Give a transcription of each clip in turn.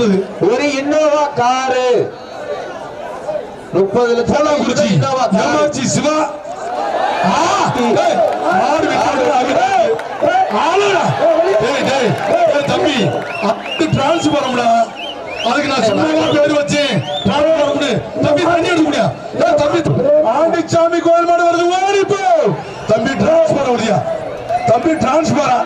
ஒரு Innova car. முப்பது லட்சம் இன்னோவா காரு. சிவா. தம்பி. அது டிரான்ஸ்பரம்ல அதுக்கு நான் சும்மாவா பேர் வச்சேன் தம்பி தண்ணி எடுக்க முடியா டேய், தம்பி ஆண்டிச்சாமி கோயில் மாடு வருது. ஓடி போ. தம்பி டிரான்ஸ்பர் வருதியா தம்பி டிரான்ஸ்பரா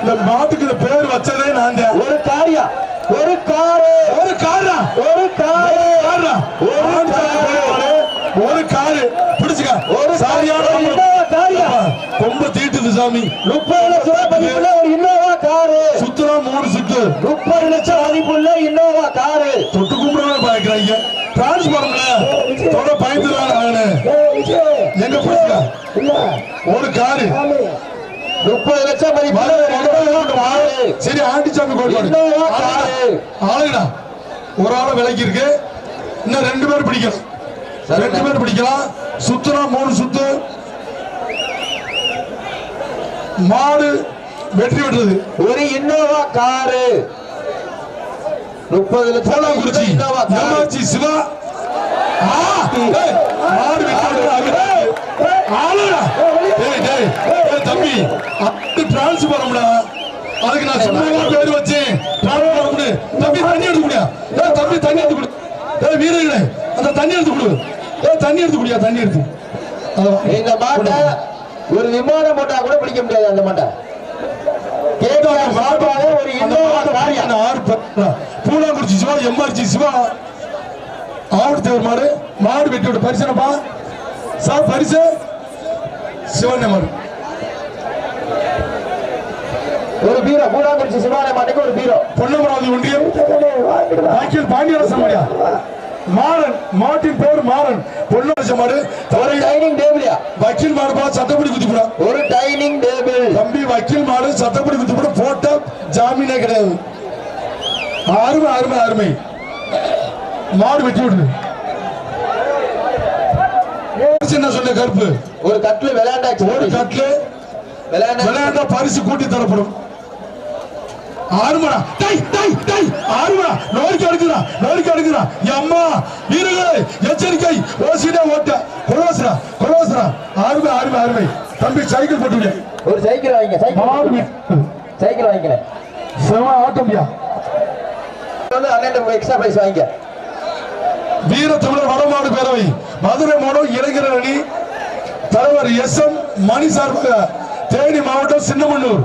இந்த மாட்டுக்கு பேர் வச்சதே நான் ஒரு காரியா? ஒரு காரு. ஒரு காரா. ஒரு காரு. காரா. ஒரு மாடு, ஒரு காரு. பிடிச்சுக்க. ஒரு சரியான காரு, காரியா? ரொம்ப தீட்டுது சாமி. முப்பது லட்சம் ரூபாய் மதிப்புள்ள ஒரு இன்னோவா காரு. சுத்துறா மூணு சுத்து. முப்பது லட்சம் மதிப்புள்ள இன்னோவா காரு. தொட்டு கும்பிடவே பாக்குறாங்க டிரான்ஸ்பார்ம்ல தொட பயந்துதான் ஆகணும். எங்க போயிருக்கா ஒரு காரு. முப்பது லட்சம் காரு சரி ஆண்டிச்சாமி காரு ஆளுடா. ஒரு ஆளை விலைக்கு இருக்கு இன்னும் ரெண்டு பேர் பிடிக்கலாம் ரெண்டு பேர் பிடிக்கலாம். சுத்துறா மூணு சுத்து. மாடு வெற்றி விடுறது ஒரு இன்னோவா காரு. முப்பது லட்சம் எம்ஆர்ஜி சிவா. மாடு வெட்டாடு, டேய், தம்பி. அது டிரான்ஸ்பரம்ல அதுக்கு நான் சும்மாவா பேர் வச்சேன் டிரான்ஸ்பரம்னு தம்பி தண்ணி எடுத்து குடியா டேய் தம்பி தண்ணி எடுத்து குடு. டேய் வீரர்களே அந்த தண்ணி எடுத்து குடு. டேய் தண்ணி எடுத்து குடியா தண்ணி எடுத்து. இந்த மாட்டை ஒரு விமானம் போட்டா கூட பிடிக்க முடியாது அந்த மாட்டை. பூலாங்குறிச்சி சிவா எம்ஆர்ஜி சிவா. ஆவடி தேவர் மாடு மாடு வெட்டி விட்டு பரிசனப்பா. சார் பரிசு சிவன் மாடு ஒரு பீரோ பூடாங்குறிச்சி சிவாலய மாட்டுக்கு ஒரு பீரோ. பொன்னமராவதி ஒன்றியம். வாக்கியல் பாண்டியரசன் மாடியா மாறன் மாட்டின் பேர் மாறன். பொன்னரச மாடு தவறை டைனிங் டேபிளியா வக்கீல் மாடு பா சட்டப்படி குத்துப்புடா ஒரு டைனிங் டேபிள். தம்பி வக்கீல் மாடு சட்டப்படி குத்துப்புட போட்டா ஜாமீனே கிடையாது. அருமை அருமை அருமை. மாடு வெட்டி விடுது. என்ன சொன்ன கருப்பு? ஒரு கட்ல விளையாண்டாச்சு. ஒரு கட்லு விளையாண்டா பரிசு கூட்டி தரப்படும். ஆறுமடா. டை டை டை ஆறுமடா. நோய்க்கு அடுக்குறா நோய்க்கு அடுக்குறா அம்மா வீரர்களே எச்சரிக்கை. ஓசிடே ஓட்ட. கொலோசரா கொலோசரா ஆறுமை ஆறுமை ஆறுமை. தம்பி சைக்கிள் போட்டு. ஒரு சைக்கிள் வாங்கிக்க சைக்கிள். விட்டு. சைக்கிள் வாங்கிக்கிறேன் செம ஆட்டம்யா. அண்ணன் எக்ஸ்ட்ரா பிரைஸ் வாங்கிக்க. வீர தமிழர் வடமாடு பேரவை. மதுரை மாவட்டம் இளைஞர் அணி தலைவர் எஸ் எம் மணி சார்பாக தேனி மாவட்டம் சின்னமன்னூர்.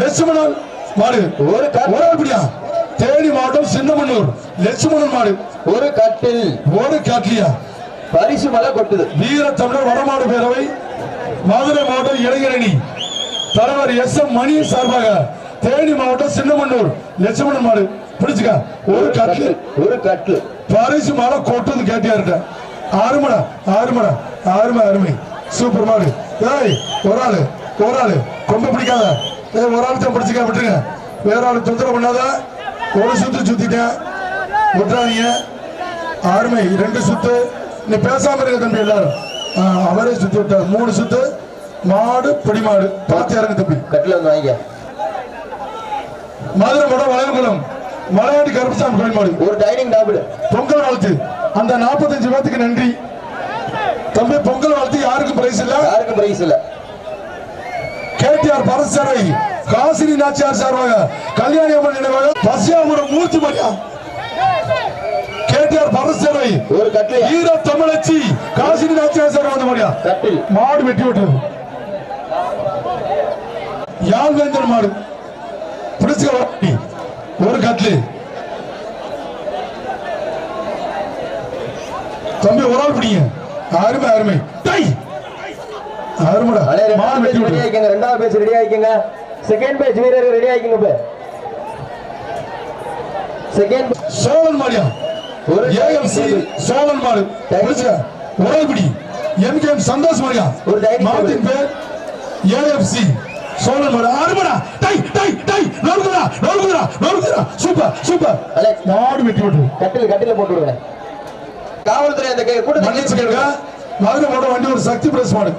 லட்சுமணன் மாடு. ஒரு அப்படியா தேனி மாவட்டம் சின்னமன்னூர். லட்சுமணன் மாடு. ஒரு கட்டில். ஒரு காட்லியா பரிசு மலை கொட்டுது. வீர தமிழர் வடமாடு பேரவை. மதுரை மாவட்டம் இளைஞர் அணி தலைவர் எஸ் எம் மணி சார்பாக தேனி மாவட்டம் சின்னமன்னூர். லட்சுமணன் மாடு. பிடிச்சுக்க. ஒரு காட்லி ஒரு கட்டில். பரிசு மழை கொட்டுது கேட்டியாருட்ட ஆறுமடா ஆறுமடா ஆறுமை அருமை. சூப்பர் மாடு. ஏய் ஒரு ஆளு ஒரு ஆளு. கொம்ப பிடிக்காத. ஏய் ஒரு ஆளு தான் பிடிச்சிக்க விட்டுருங்க. வேற ஆளு தொந்தரவு பண்ணாத. ஒரு சுத்து சுத்திட்டேன். விட்டுறாதீங்க. ஆறுமை ரெண்டு சுத்து. நீ பேசாம இருக்க தம்பி எல்லாரும். அவரே சுத்தி விட்டார். மூணு சுத்து. மாடு பிடி மாடு. பார்த்து இறங்க தம்பி. கட்டில் வந்து வாங்கிக்க. மதுரை மடம் வளையகுளம் மலையாட்டி கருப்பசாமி கோயில் மாடு ஒரு டைனிங் டேபிள். பொங்கல் வாழ்த்து. அந்த 45 பேத்துக்கு நன்றி. தம்பி பொங்கல் வாழ்த்து யாருக்கும் பிரைஸ் இல்ல? யாருக்கும் பிரைஸ் இல்ல. கேடிஆர் பரத் சேவை காசினி நாச்சியார் சார்பாக கல்யாணி அம்மன் நினைவாக பசியாபுரம் மூர்த்தி மரியா. கேடிஆர் பரத் சேவை ஒரு கட்டில். ஈர தமிழச்சி காசினி நாச்சியார் சார்பாக வந்த மரியா. மாடு வெட்டி விட்டது. யாழ்வேந்தர் மாடு. பிடிச்சுக்க. ஒரு கட்லு. தம்பி ஒரு ஆள் பிடிங்க. அருமை அருமை. டை அருமைடா. மாடு வெட்டி ரெடி ஆயிக்கங்க ரெண்டாவது பேஜ் ரெடி ஆயிக்கங்க. செகண்ட் பேஜ் வீரர் ரெடி ஆயிக்கங்க இப்ப. செகண்ட் சோழன் மாடியா? ஒரு ஏஎம்சி சோழன் மாடு. ஒரு ஆள் பிடி. எம்கேஎம் சந்தோஷ் மாடியா? ஒரு மாட்டின் பேர் ஏஎஃப்சி சோழன் மாடு டை டை டை நொறுக்குதா நொறுக்குதா நொறுக்குதா சூப்பர் சூப்பர். அலெக்ஸ் வெட்டி விட்டது கட்டில் கட்டில போட்டு விடுங்க காவல்துறை அந்த கூட்டத்தை மன்னிச்சு கேளுங்க. மதுரை மாவட்டம் வண்டி ஒரு சக்தி பிரஸ் மாடு.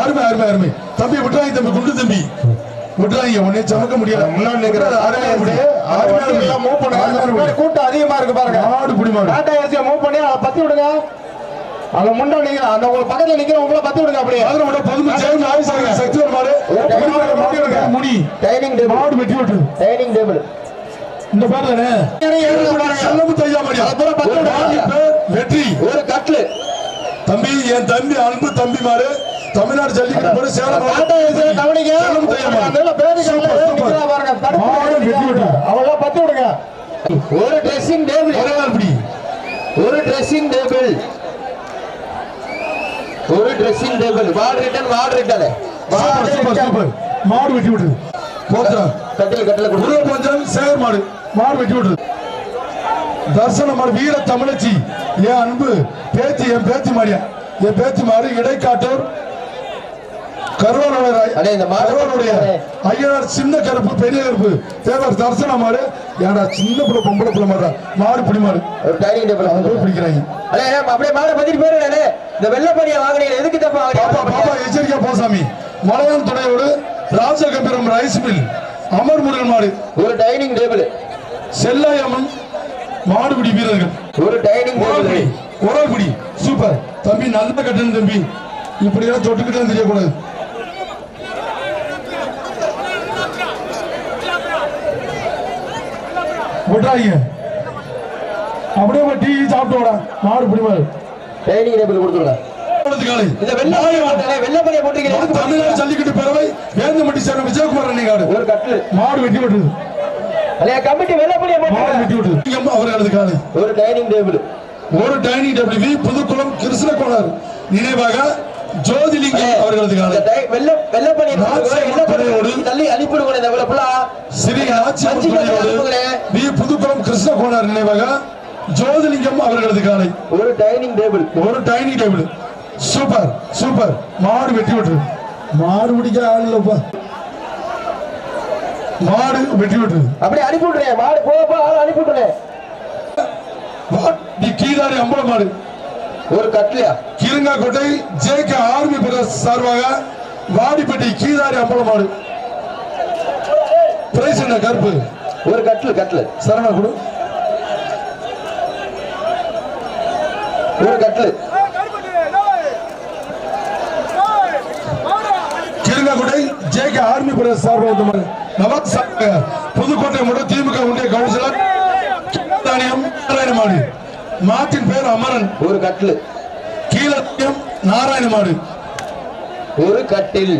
அருமை அருமை அருமை. தம்பி விட்டுறாங்க தம்பி குண்டு தம்பி. விட்டுறாங்க உன்னை சமக்க முடியாது முன்னாடி நிக்கிற அருமையா எல்லாம் மூவ் பண்ணுங்க. கூட்டம் அதிகமா இருக்கு பாருங்க. மாடு புடி மாடு டாடா ஏசியை மூவ் பண்ணி அதை பத்தி விடுங்க. அங்க முன்ன நிக்கிற அந்த உங்க பக்கத்துல நிக்கிற உங்களை பத்தி விடுங்க அப்படியே. மதுரை விட பொதுமை சேர்ந்து ஆயுசாங்க சக்திவர் மாடு மாடு மாடு டைனிங் டேபிள் மாடு வெட்டி விட்டு. டைனிங் டேபிள் இந்த பேர் தானே? செல்லமுத்து ஐயா மாடியா அப்புறம் பத்து வெற்றி ஒரு கட்லு தம்பி என் தம்பி அன்பு தம்பி மாடு. தமிழ்நாடு ஜல்லிக்கட்டு போல சேலம் கவனிங்க. அந்த அவங்கள பத்தி விடுங்க. ஒரு ட்ரெஸ்ஸிங் டேபிள் ஒரே ஒரு ட்ரெஸ்ஸிங் டேபிள் ஒரு dressing table ward return ward return super super super மாடு வெட்டி விட்டு போத்தா. கட்டில் கட்டில் கொடுத்து. உருவ பஞ்சம் சேகர் மாடு. மாடு வெட்டி விட்டு தர்சன மாடு வீர தமிழச்சி. என் அன்பு பேத்தி என் பேத்தி மாடியா? என் பேத்தி மாடு இடைக்காட்டூர் கருவானுடைய அடே, இந்த கருவானுடைய ஐயனார் சின்ன கருப்பு பெரிய கருப்பு. தேவர் தர்சன மாடு. ஏடா சின்ன பிள்ளை பொம்பளை பிள்ளை மாடுறா மாடு பிடி மாடு. டைனிங் டேபிள் போய் பிடிக்கிறாங்க. அடே அப்படியே மாடை பத்திட்டு போயிடுறேன் இந்த வெள்ளை பணியை வாங்கினீங்க எதுக்கு தப்பா பாப்பா பாப்பா வாங்கினீங்க? எச்சரிக்கையா போசாமி மலையாள துணையோடு ராஜகம்பீரம் ரைஸ் மில். அமர் முருகன் மாடு. ஒரு டைனிங் டேபிள். செல்லாயம்மன் மாடுபிடி வீரர்கள். ஒரு டைனிங் டேபிள். ஓரல்படி சூப்பர். தம்பி நல்ல கட்டணும் தம்பி. இப்படி எல்லாம் தொட்டுக்கிட்டே தெரியக்கூடாது. விட்றாங்க அப்படியே டீ சாப்பிட்டு வாடா. மாடு பிடி மாடு டைனிங் டேபிள் கொடுத்துருங்க. காலை இந்த வெள்ளை பணியை போட்டேனே, வெள்ளை பணியை போட்டீங்க எதுக்கு தமிழ்நாடு? ஜல்லிக்கட்டு பேரவை வேந்தமட்டி சேர்ந்த விஜயகுமார் அன்னைக்காடு ஒரு கட்டில் மாடு வெட்டி விட்டுது கமிட்டி வெள்ளை பணியை மாடு போட்டீங்க வெட்டி விட்டுது எம்மா அவர்களது காலை ஒரு டைனிங் டேபிள். ஒரு dining table. V. Pudukulam Krishnakumar நினைவாக ஜோதிலிங்கம் அவர்களது. வி. புதுக்குளம் கிருஷ்ணகுமார் நினைவாக ஜோதிலிங்கம் அவர்களது காலை ஒரு டைனிங் டேபிள். ஒரு டைனிங் டேபிள். Super super. மாடு வெட்டி விட்டுரு. மாடு பிடிக்க ஆள் இல்லப்பா மாடு வெட்டி விட்டுரு. அப்படியே அனுப்பி விட்டுறேன். மாடு ஆள் அனுப்பி விட்டுறேன். நீ கீதாரி அம்பல மாடு. ஒரு கட்லியா? Kirungakottai J K army brothers சார்பாக வாடிப்பட்டி கீதாரி அம்பல மாடு பிரைஸ் என்ன கருப்பு. ஒரு கட்லு கட்லு சரணா கொடு. ஒரு கட்லு Kirungakottai J K army brothers சார்பாக நவாப் சார்பாக புதுக்கோட்டை மட்டும் திமுக ஒன்றிய கவுன்சிலர் தானியம் மாடு மாட்டின் பேர் அமரன். ஒரு கட்லு கீழத்தியம் நாராயண மாடு ஒரு கட்டில்.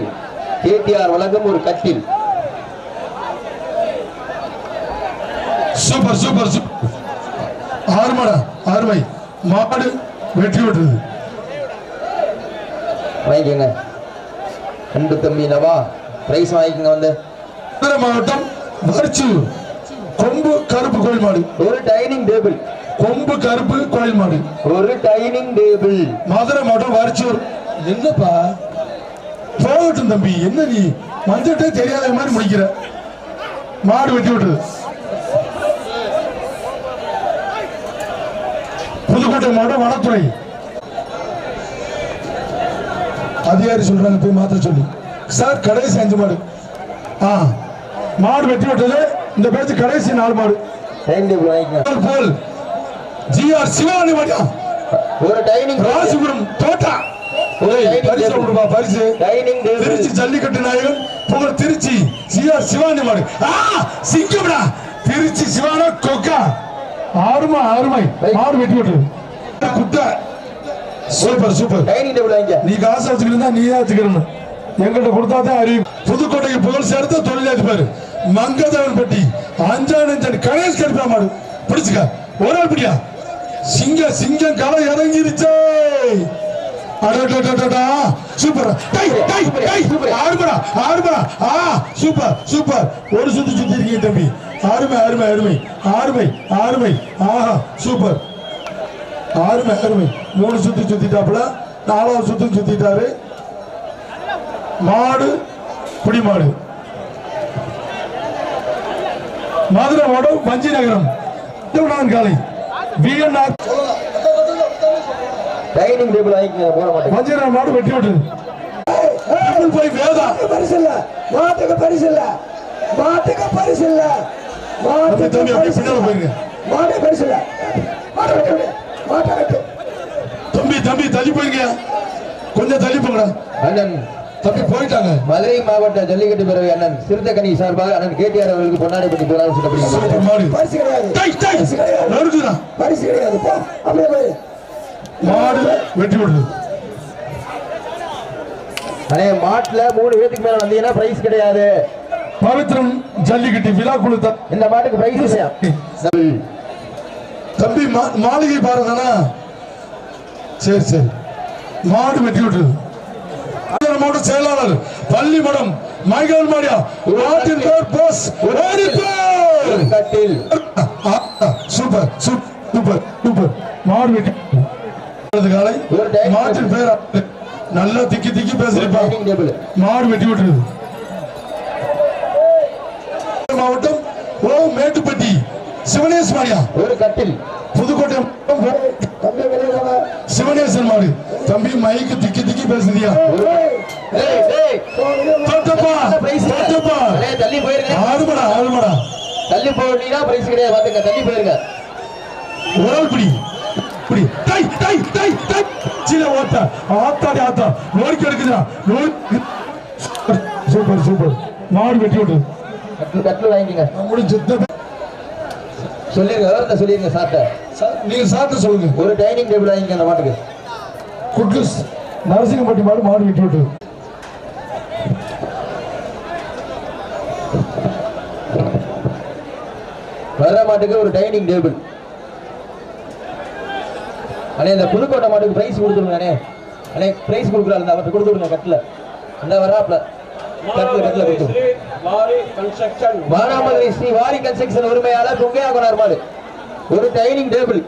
கேடிஆர் வழங்கும் ஒரு கட்டில். சூப்பர் சூப்பர் சூப்பர் ஆறுமடா ஆறுமை. மாடு வெற்றி பெற்றது. வாங்கிக்கோங்க. அன்பு தம்பி நவா பிரைஸ் வாங்கிக்கோங்க வந்து. மாவட்டம் வரிச்சூர் கொம்பு கருப்பு கோயில் மாடு. ஒரு டைனிங் டேபிள் கொம்பு கருப்பு கோயில் மாடு. ஒரு டைனிங் டேபிள். மதுரை மாவட்டம் வரிச்சூர் என்னப்பா? போகட்டும் தம்பி என்ன நீ? மஞ்சட்டே தெரியாத மாதிரி முடிக்கிற. மாடு வெட்டி விட்டுது புதுக்கோட்டை மாவட்டம் வனத்துறை. அதிகாரி சொல்றாங்க? போய் மாத்த சொல்லி. சார் கடைசி அஞ்சு மாடு. ஆ மாடு வெட்டி விட்டது. இந்த பேச்சு கடைசி நாலு மாடு. டைனிங் போல் ஜிஆர் சிவானி மாடியா ஒரு டைனிங் ராசிபுரம் தோட்டா. பரிசு கொடுப்பா பரிசு. திருச்சி ஜல்லிக்கட்டு நாயகன் புகழ் திருச்சி ஜிஆர் சிவானி மாடு. சிங்கம்டா. திருச்சி சிவான கொக்கா. ஆறுமா ஆறுமை மாடு வெட்டி விட்டு குட்டை சூப்பர் சூப்பர். டைனிங் டேபிள் வாங்கிக்க. நீ காசு வச்சுக்கிட்டு நீ தான் வச்சுக்கிறணும் எங்கிட்ட கொடுத்தா தான் அறிவு புதுக்கோட்டைக்கு புகழ் சேர்த்த தொழிலாளி மங்கதவன் பட்டி அஞ்சானஞ்சன் கணேஷ் கருப்பா மாடு. பிடிச்சுக்க. ஒரு ஆள் பிடியா? சிங்க சிங்கம் களை இறங்கிருச்சே சூப்பர். டை டை டை. ஆறுமடா ஆறுமடா ஆ சூப்பர் சூப்பர். ஒரு சுத்து சுத்தி இருக்கீங்க தம்பி. அருமை அருமை அருமை ஆறுமை ஆறுமை. ஆஹா சூப்பர். ஆறுமை அருமை மூணு சுத்து சுத்திட்டாப்புல நாலாவது சுத்து சுத்திட்டாரு. மாடு புடி மாடு மதுரை ஓடம் பஞ்சி நகரம். காலை? டைனிங் டேபிள் வாங்கிக்கோங்க போட மாட்டேங்க பஞ்சி நகரம் மாடு வெட்டி ட்ரிபிள் ஃபைவ் வேதா. பரிசு இல்ல. மாட்டுக்கு பரிசு இல்ல. மாட்டுக்கு பரிசு இல்ல. தம்பி, தம்பி, அப்படியே பின்னால போயிருங்க. மாட்டு பரிசு இல்ல. மாட்டை வெட்டு விடு. மாட்டை வெட்டு. தம்பி தம்பி தள்ளி போயிருங்க கொஞ்சம் தள்ளி போங்கடா. அண்ணன் தம்பி போயிட்டாங்க. மதுரை மாவட்ட ஜல்லிக்கட்டு பேரவை அண்ணன் சிறுத்தைக்கனி சார்பாக அண்ணன் கேடிஆர் அவர்களுக்கு பொன்னாடிப்பட்டி பேராக சூப்பர் சொல்லப்படுகிறது மாடு. பரிசு கிடையாது. டை டை நறுக்குதா பரிசு கிடையாது. போ அப்படியே போய். மாடு வெட்டி விடுது. அண்ணே மாட்டுல மூணு பேத்துக்கு மேல வந்தீங்கன்னா பிரைஸ் கிடையாது. பவித்ரன் ஜல்லிக்கட்டு விழா குழு இந்த மாட்டுக்கு பிரைஸ் தம்பி மா- மாளிகை பாருங்கண்ணா. சரி சரி. மாடு வெட்டி விட்டுருது மாவட்ட செயலாளர் பள்ளிமடம் மைகேல் மாடியா நாட்டின் பேர் போஸ் சூப்பர் சூப்பர் சூப்பர். விட்டது காலை. மாட்டின் பேர் நல்லா திக்கி திக்கி பேசுறப்பா மாடு வெட்டி விட்டுருது. மாவட்டம் ஓ மேட்டுப்பட்டி சிவனேஸ் மாடியா. ஒரு கட்டில். புதுக்கோட்டை மாவட்டம் ஓ தம்பி வெளியே போங்க சிவனேசன் மாடு. தம்பி மைக்கு திக்கி திக்கி பேசுதியா. தொட்டப்பா. தொட்டப்பா. தள்ளி போயிருங்க ஆறுமடா ஆறுமடா தள்ளி போனீங்கன்னா பிரைஸ் கிடையாது பாத்துங்க தள்ளி போயிருங்க ஒரு பிடி பிடி டை டை டை டை சில ஓட்ட. ஆத்தாடி ஆத்தா. நோக்கி எடுக்குதுடா. நோக்கி சூப்பர் சூப்பர். மாடு வெட்டி விட்டு கட்டில் கட்டில் வாங்கிக்கங்க. முடிஞ்சு சொல்லிருங்க சொல்லிருங்க சார்ட்ட. நீங்க சாப்பிட்டு சொல்லுங்க. ஒரு டைனிங் டேபிள் வாங்கிக்க அந்த மாட்டுக்கு. குட்லஸ் நரசிங்கப்பட்டி மாடு மாடு வெட்டி விட்டு. வர்ற மாட்டுக்கு ஒரு டைனிங் டேபிள் அண்ணே இந்த புதுக்கோட்டை மாட்டுக்கு பிரைஸ் கொடுத்துருங்க அண்ணே. அண்ணே பிரைஸ் கொடுக்குறாரு இந்த அவர்கிட்ட கொடுத்துருங்க கட்டில். இந்த வராப்ல கட்டில் கட்டில் கொடுத்துருங்க. மானாமதுரை ஸ்ரீ வாரி கன்ஸ்ட்ரக்ஷன் உரிமையாளர் துங்கையா கொண்டார் மாடு. ஒரு டைனிங் டேபிள்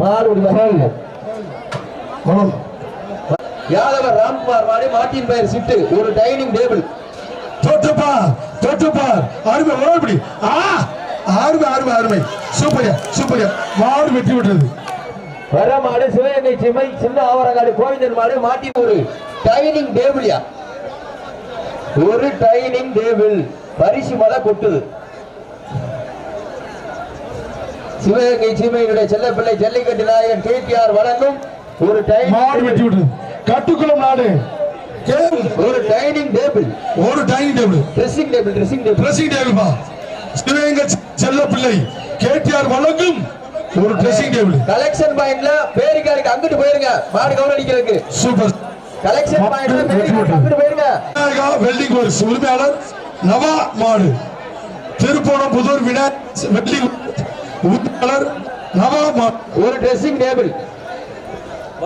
வகையில் மனம் யாதவர் ராம்குமார் மாடு மாட்டின் பெயர் சிட்டு. ஒரு டைனிங் டேபிள் தொட்டுப்பா தொட்டுப்பா அருமை ஒரு பிடி. ஆ அருமை. அருமை அருமை சூப்பர்யா சூப்பர்யா மாடு வெட்டி விட்டுறது வர மாடு சிவகங்கை சிமை சின்ன ஆவரங்காடு கோவிந்தன் மாடு மாட்டின் ஒரு டைனிங் டேபிள்யா ஒரு டைனிங் டேபிள் பரிசு மலை கொட்டுது. சிவகங்கை சீமையினுடைய செல்லப்பிள்ளை ஜல்லிக்கட்டு நாயகன் கேடிஆர் வழங்கும் ஒரு மாடு வெட்டி விட்டுறது கட்டுக்குளம் நாடு. ஒரு டைனிங் டேபிள். ஒரு dining table. Dressing table dressing table dressing டேபிள்பா Sivaganga செல்ல பிள்ளை கேடிஆர் வழங்கும் ஒரு ட்ரெஸ்ஸிங் டேபிள் கலெக்ஷன் பாயிண்ட்ல பேரிக்காருக்கு அங்கிட்டு போயிருங்க. மாடு கவுன் அடிக்கிறதுக்கு. சூப்பர் கலெக்ஷன் பாயிண்ட்ல பேரிக்காருக்கு அங்கிட்டு போயிருங்க. வெல்டிங் ஒர்க்ஸ் உரிமையாளர் நவா மாடு. திருப்போணம் புதூர் விநாயக் வெல்டிங் உரிமையாளர் நவா மாடு. ஒரு ட்ரெஸ்ஸிங் டேபிள்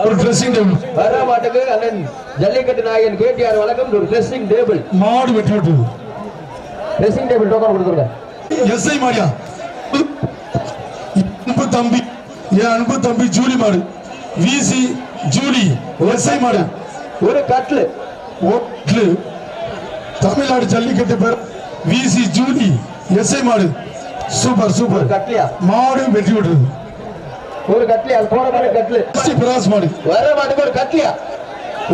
ஒரு ட்ரெஸ்ஸிங் டேபிள் வர்ற மாட்டுக்கு அண்ணன் ஜல்லிக்கட்டு நாயகன் கேடிஆர் வழக்கம் ஒரு ட்ரெஸ்ஸிங் டேபிள் மாடு வெட்டி விட்டது ட்ரெஸ்ஸிங் டேபிள் டோக்கன் கொடுத்துருங்க. எஸ்ஐ மாடியா அன்பு தம்பி என் அன்பு தம்பி ஜூலி மாடு. விசி ஜூலி எஸ்ஐ மாடு. ஒரு கட்லு ஓட்லு தமிழ்நாடு ஜல்லிக்கட்டு பேர் விசி ஜூலி எஸ்ஐ மாடு. சூப்பர் ஒரு சூப்பர் கட்லியா மாடு வெட்டி விட்டுறது ஒரு கட்லி அது போன மாதிரி கட்லு பிராஸ் மாடு. வர்ற மாட்டுக்கு ஒரு கட்லியா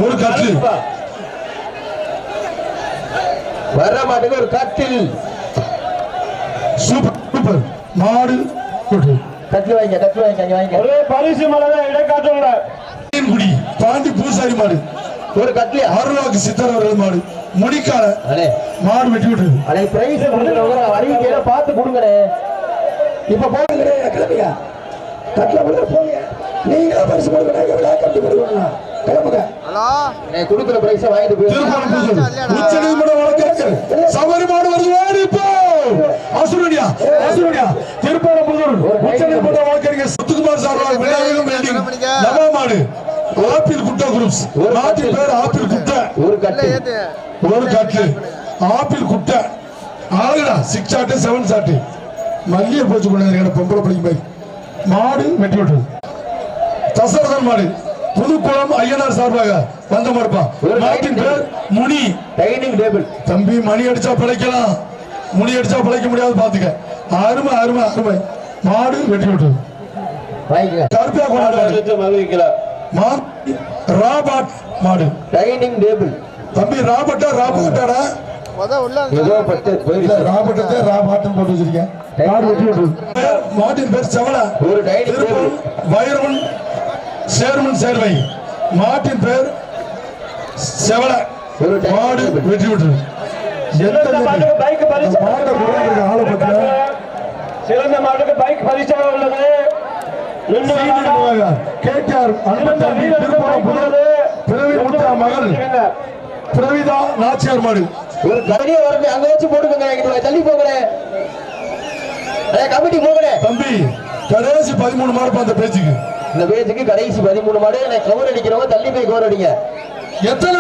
ஒரு கட்லு வர்ற மாட்டுக்கு ஒரு கட்டில். சூப்பர் சூப்பர் மாடு. கட்லு வாங்க கட்லு வாங்க அங்க வாங்க பரிசு மலை இடைக்காட்டுங்கள குடி பாண்டி பூசாரி மாடு. ஒரு கட்லியா அருள்வாக்கு சித்தர் மாடு. முடிக்கால மாடு வெட்டி விட்டுறது அண்ணே பிரைஸ் கொடுக்குறவங்க அறிவிக்கையில பார்த்து கொடுங்கண்ணே இப்ப போங்க கிளம்பிங்க கட்டில கொடுத்து போங்க நீங்களே பரிசு கொடுக்கணும் விழா கட்டி கொடுக்கணும் கிளம்புங்க. அண்ணே கொடுக்குற பிரைஸை வாங்கிட்டு திருப்பூர் உச்ச நீதிமன்ற வழக்கறிஞர் சபரி மாடு வருது ஓடி போ. அசுரடியா அசுரடியா திருப்பூர் புதூர் உச்ச நீதிமன்ற வழக்கறிஞர் சத்துக்குமார் சார்பாக விநாயகம் வெல்டிங் நவா மாடு. ஆப்பிள் குட்டா குரூப்ஸ். நாட்டின் பேர் ஆப்பிள் குட்டை. ஒரு கட்டு. ஒரு கட்டு. ஆப்பிள் குட்டை. ஆளுடா சிக்ஸ் ஆட்டு செவன் சாட்டு மல்லிகை போச்சு கொண்டு பொம்பளை பிடிக்கும் மாதிரி. மாடு வெட்டி விட்டுறது தசரதன் மாடு. புதுக்குளம் ஐயனார் சார்பாக வந்த மறுப்பா. நாட்டின் பேர் முனி. டைனிங் டேபிள் தம்பி மணி அடிச்சா பிழைக்கலாம். முனி அடிச்சா பிழைக்க முடியாது பாத்துக்க. அருமை அருமை அருமை. மாடு வெட்டி வாங்கிக்க கருப்பியா கொண்டாடு. மாடு ராபாட் மாடு. டைனிங் டேபிள் தம்பி ராபர்ட்டா ராபர்ட்டாடா ராபர்ட்டத்தை ராபாட்டம் போட்டு வச்சிருக்கேன். மாட்டின் பேர் செவல. ஒரு வைரவன் சேர்மன் சேர்வை. மாட்டின் பேர் செவல. மாடு. வெற்றி. விட்டு சிறந்த மாட்டுக்கு பைக் பரிசாக உள்ளது. கேடிஆர் அன்பன் பைக் புதர் பிறவி மகள் பிரவிதா நாச்சியார் மாடு. ஒரு கபடியை வரது அங்க வச்சு போட்டுக்கோங்க. தள்ளி போகல. கமிட்டி போகல. தம்பி கடைசி பதிமூணு மாடு பார்த்த பேச்சுக்கு. இந்த பேஜுக்கு கடைசி பதிமூணு மாடு. நான் கவர் அடிக்கிறவங்க தள்ளி போய் கவர் அடிங்க. எத்தனை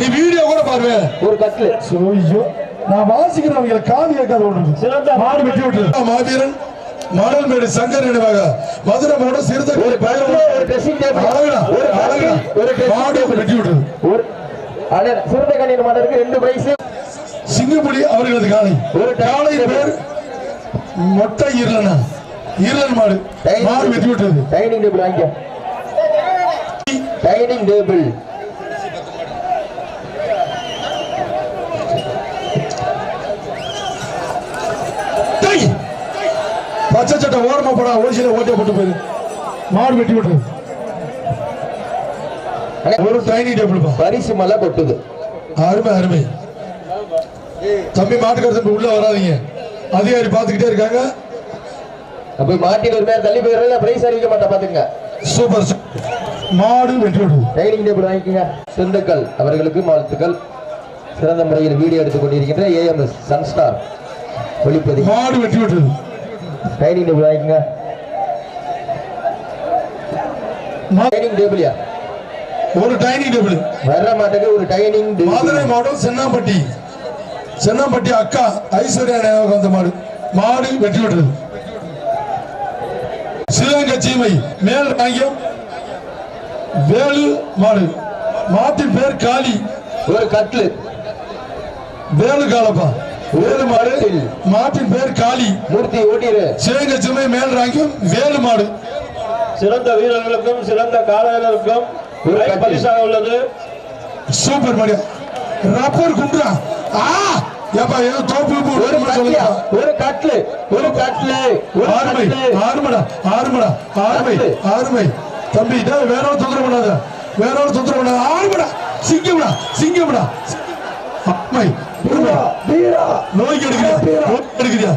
நீ வீடியோ கூட பாருவே. ஒரு கட்லு ஐயோ நான் வாசிக்கிறேன் அவங்க காது கேட்காத ஒன்று சிறந்த மாடு வெட்டி விட்டு மாவீரன். மாடல் மேடு சங்கர் நினைவாக மதுரை மாவட்டம் சிறுத்தை கட்டில், மாடு வெட்டி விட்டு அண்ணன் சிறந்த கண்ணியன் மாடலுக்கு ரெண்டு பிரைஸ் சிங்கப்புலி அவர்களது காலை. ஒரு காலை பேர் மொட்டை இருளனா? இருளன் மாடு. மாடு வெட்டி விட்டது. டைனிங் டேபிள் வாங்கிக்க. Dining table! பச்சை சட்டை ஓரமா போடா ஓசியில ஓட்டே போட்டு போயிரு. மாடு வெட்டி விட்டது. ஒரு டைனிங் டேபிள் பரிசு மலை கொட்டுது. அருமை அருமை. தம்பி மாட்டுக்கார தம்பி உள்ள வராதீங்க. அதிகாரி பார்த்துக்கிட்டே இருக்காங்க. அப்ப மாட்டில் ஒரு மேல தள்ளி போயிடுறேன் பிரைஸ் அறிவிக்க மாட்டேன் பாத்துங்க சூப்பர். மாடு விடுது டைனிங் டேபிள் வாங்கிக்கோங்க. திண்டுக்கல் அவர்களுக்கு வாழ்த்துக்கள். சிறந்த முறையில் வீடியோ எடுத்துக் கொண்டிருக்கின்ற ஏஎம்எஸ் சன்ஸ்டார் ஒளிப்பதிவு. மாடு வெட்டி விட்டது டைனிங் டேபிள் வாங்கிக்கோங்க. டைனிங் டேபிள்யா ஒரு டைனிங் டேபிள் வர்ற மாட்டுக்கு ஒரு டைனிங் மதுரை டேபிள் மாவட்டம் சென்னாம்பட்டி. சென்னாம்பட்டி அக்கா ஐஸ்வர்யா நினைவாக வந்த மாடு. மாடு வெட்டி விட்டது சிவகங்கை சீமை மேல் ராங்கியம் வேலு மாடு. மாட்டின் பேர் காளி. ஒரு கட்லு வேலு காலப்பா. வேலு மாடு. மாட்டின் பேர் காளி. மூர்த்தி ஓட்டிரு சிவகங்கை சீமை மேல் ராங்கியம் வேலு மாடு. சிறந்த வீரர்களுக்கும் சிறந்த கட்டில். பரிசாக உள்ளது. சூப்பர் மாடியா ரப்பர் குண்டுறா ஆ! ஏப்பா ஏதோ தோப்பு ஒரு சொல்லுங்க. ஒரு கட்லு ஒரு கட்லு ஆறுமை கட்லு ஆறுமடா ஆறுமடா ஆறுமை ஆறுமை. தம்பி டேய் வேற ஒரு தொந்தரவு பண்ணாத. வேற ஒரு தொந்தரவு பண்ணாத. ஆறுமடா. சிங்கம்டா சிங்கம்டா. வீரா நோய்க்கு எடுக்கிறியா? நோய்க்கு எடுக்கிறியா?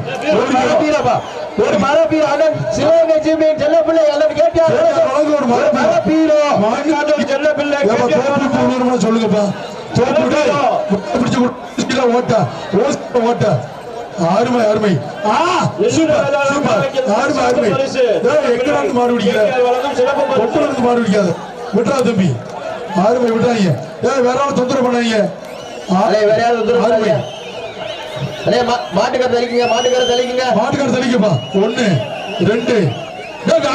மர பீரப்பா ஒரு மர பீர அண்ணன் சிவகங்கை சீமையின் செல்ல பிள்ளை அண்ணன் வழங்க ஒரு மர மர பீரோ மாங்காட்டூர் செல்ல பிள்ளை சொல்லுங்கப்பா. பிடிச்சு ஓட்ட ஓட்ட. அருமை அருமை. அருமை அருமை. டேய் எங்கடா இருந்து மாடு பிடிக்கிற? வழங்கும் சிறப்பு பரிசு. ஒப்புல இருந்து மாடு பிடிக்காத. விட்டுறா தம்பி. ஆறுமை விட்டுறாங்க வேற தொந்தரவு பண்ணாங்க வேற யாரும் அருமை. பாருங்க. அண்ணே மாட்டுக்கரை தள்ளிக்குங்க மாட்டுக்கரை தள்ளிக்குங்க மாட்டுக்கார தள்ளிக்கப்பா ஒண்ணு ரெண்டு.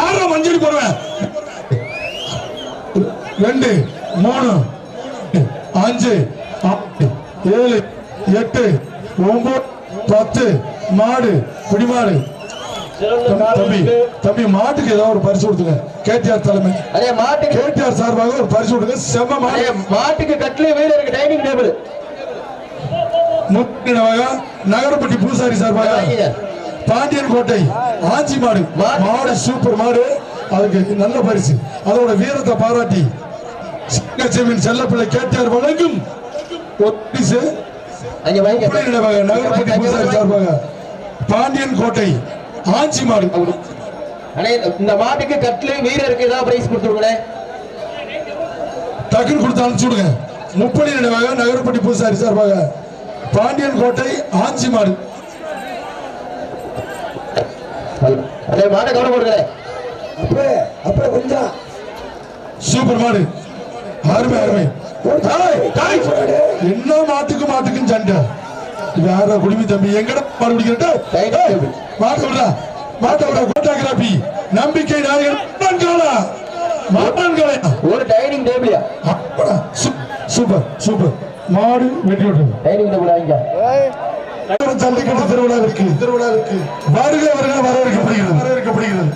ஆறு மஞ்சள் போடுவேன் ரெண்டு மூணு அஞ்சு ஏழு எட்டு ஒன்பது பத்து மாடு பிடிமாடு தம்பி தம்பி மாட்டுக்கு ஏதாவது ஒரு பரிசு கொடுத்துங்க. கேடிஆர் தலைமை. அண்ணே மாட்டுக்கு கேடிஆர் சார்பாக ஒரு பரிசு கொடுங்க. செம்ம மாட்டுக்கு கட்லு வீரருக்கு டைனிங் டேபிள் முக்கியமாக நகரப்பட்டி பூசாரி சார்பாக. பாண்டியன் கோட்டை ஆச்சி மாடு. மாடு. சூப்பர் மாடு. அதுக்கு நல்ல பரிசு. அதோட வீரத்தை பாராட்டி சிங்கச்சேவின் செல்லப்பிள்ளை கேட்டார் வழங்கும் நினைவாக நகரப்பட்டி பூசாரி சார்பாக பாண்டியன் கோட்டை ஆச்சி மாடு. இந்த மாட்டுக்கு கட்லு வீரருக்கு ஏதாவது பிரைஸ் கொடுத்துருக்கணே டக்குன்னு கொடுத்து அனுப்பிச்சு விடுங்க. முப்படி நினைவாக நகரப்பட்டி பூசாரி சார்பாக பாண்டியன் கோட்டை ஆச்சி மாடு மாட்டை கவனம் போடுங்க அப்படியே அப்படியே கொஞ்சம். சூப்பர் மாடு. அருமை அருமை. என்ன மாட்டுக்கு மாட்டுக்கும் சண்டை. வேற குடிமி தம்பி எங்கட மாடு பிடிக்கிற. மாட்ட விடா மாட்ட விடா கோட்டாகிராபி நம்பிக்கை நாயகன் மாட்டான்காலே ஒரு டைனிங் சூ- சூப்பர் சூப்பர். மாடு வாங்கிக்க ஜல்லிக்கட்டு திருவிழாவிற்கு. திருவிழாவிற்கு. வருக வருக வரவேற்கப்படுகிறது. வரவேற்கப்படுகிறது.